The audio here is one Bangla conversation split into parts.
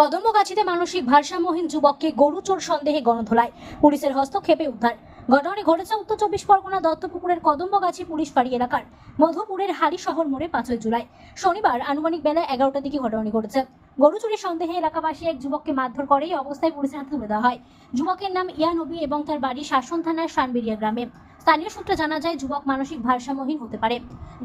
কদমগাছিতে মানসিক ভারসাম্যহীন যুবককে গরু চোর সন্দেহে গণধোলায়। পুলিশের হস্তক্ষেপে উদ্ধার। ঘটনাটি ঘটেছে উত্তর চব্বিশ পরগনা দত্তপুকুরের কদম্বগাছি পুলিশ ফাঁড়ি এলাকার মধুপুরের হালি শহর মোড়ে পাঁচই জুলাই। শনিবার আনুমানিক বেলা এগারোটার দিকে ঘটনাটি ঘটেছে। গরু চুরির সন্দেহে এলাকাবাসী এক যুবককে মারধর করে এই অবস্থায় পুলিশের হাতে তুলে দেওয়া হয়। যুবকের নাম ইয়া নবী এবং তার বাড়ি শাসন থানার শানবেরিয়া গ্রামে। স্থানীয় সূত্রে জানা যায়, যুবক মানসিক ভারসাম্যহীন হতে পারে।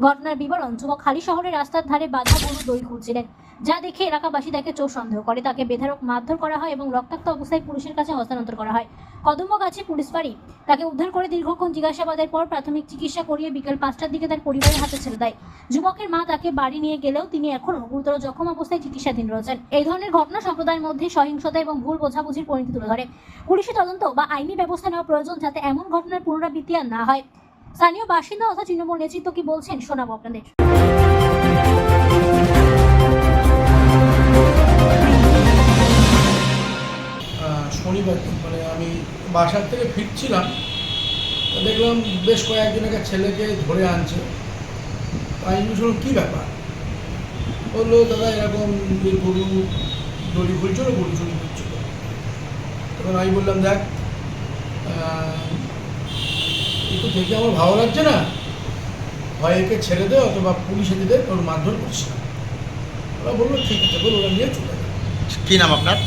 ঘটনার বিবরণ, যুবক হালি শহরের রাস্তার ধারে বাধা গরু দই খুঁজছিলেন, যা দেখে এলাকাবাসী তাকে চোর সন্দেহ করে। তাকে বেধারক মারধর করা হয় এবং রক্তাক্ত অবস্থায় পুলিশের কাছে হস্তান্তর করা হয়। কদম্বগাছি পুলিশ ফাঁড়ি তাকে উদ্ধার করে দীর্ঘক্ষণ জিজ্ঞাসাবাদের পর প্রাথমিক চিকিৎসা করিয়ে বিকেল পাঁচটার দিকে তার পরিবারের হাতে ছেড়ে দেয়। যুবকের মা তাকে বাড়ি নিয়ে গেলেও তিনি এখনও গুরুতর জখম অবস্থায় চিকিৎসাধীন রয়েছেন। এই ধরনের ঘটনা সম্প্রদায়ের মধ্যে সহিংসতা এবং ভুল বোঝাবুঝির পরিণতি তুলে ধরে। পুলিশি তদন্ত বা আইনি ব্যবস্থা নেওয়া প্রয়োজন যাতে এমন ঘটনার পুনরাবৃত্তি আর না হয়। স্থানীয় বাসিন্দা তথা তৃণমূল নেতৃত্ব কি বলছেন, শোনাবো আপনাদের। শনিবার মানে আমি বাসার থেকে ফিরছিলাম দেখলাম বেশ কয়েকজন একটা ছেলেকে ধরে আনছে। আমি শুনলাম কী ব্যাপার? বলল, দাদা, এরকম যে গরু দড়ি খুলছিল, গরু চুরি করছিল তখন আমি বললাম, দেখ একটু দেখে আমার ভালো লাগছে না। হয় একে ছেড়ে দে অথবা পুলিশে দিতে তোর মারধর করিস না। ওরা বলল ঠিক আছে বলে ওরা নিয়ে চলে কি নাম আপনার?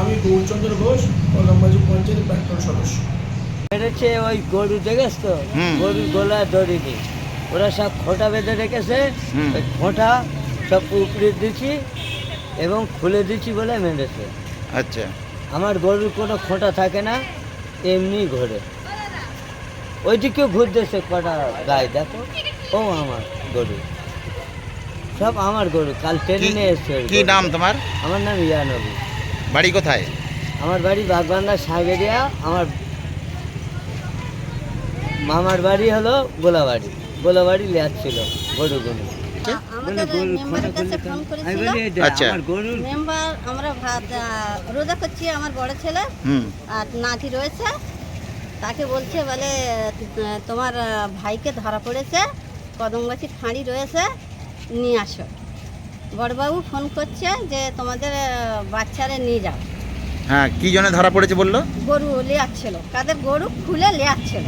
আমি গৌরচন্দ্র ঘোষ কদমবাজি পঞ্চায়েতের প্রাক্তন সদস্য। মেরেছে ওই গরু দেখেছ তো। গরুর গলা দড়ি ওরা সব খোঁটা বেঁধে রেখেছে। খোঁটা সব উপরে দিচ্ছি এবং খুলে দিচ্ছি বলে মেরেছে। আচ্ছা। আমার গরুর কোনো খোঁটা থাকে না এমনি ঘোরে। ওইদিকেও ঘুরতেছে কটা গায়ে দেখো। ও আমার গরু। সব আমার গরু। কাল ট্রেনে এসছে কি নাম তোমার? আমার নাম ইয়ানবী। বাড়ি কোথায়? আমার বাড়ি বাগবান্ধা সাগেরিয়া। আমার মামার বাড়ি হলো গোলাবাড়ি। গোলাবাড়ি লেয়ার ছিল গরু দেখ, আচ্ছা। আমার গরুর মেম্বার আমরা রোজা করছি আমার বড় ছেলে। হুম। আর নাতি রয়েছে। তাকে বলছে বলে তোমার ভাইকে ধরা পড়েছে কদমগাছির ফাঁড়ি রয়েছে নিয়ে আসো। বড়বাবু ফোন করছে যে তোমাদের বাচ্চারে নিয়ে যাও। হ্যাঁ কি জন্য ধরা পড়েছে বলল? গরু লেয়াচ্ছিল। তাদের গরু খুলে লেয়াচ্ছিল।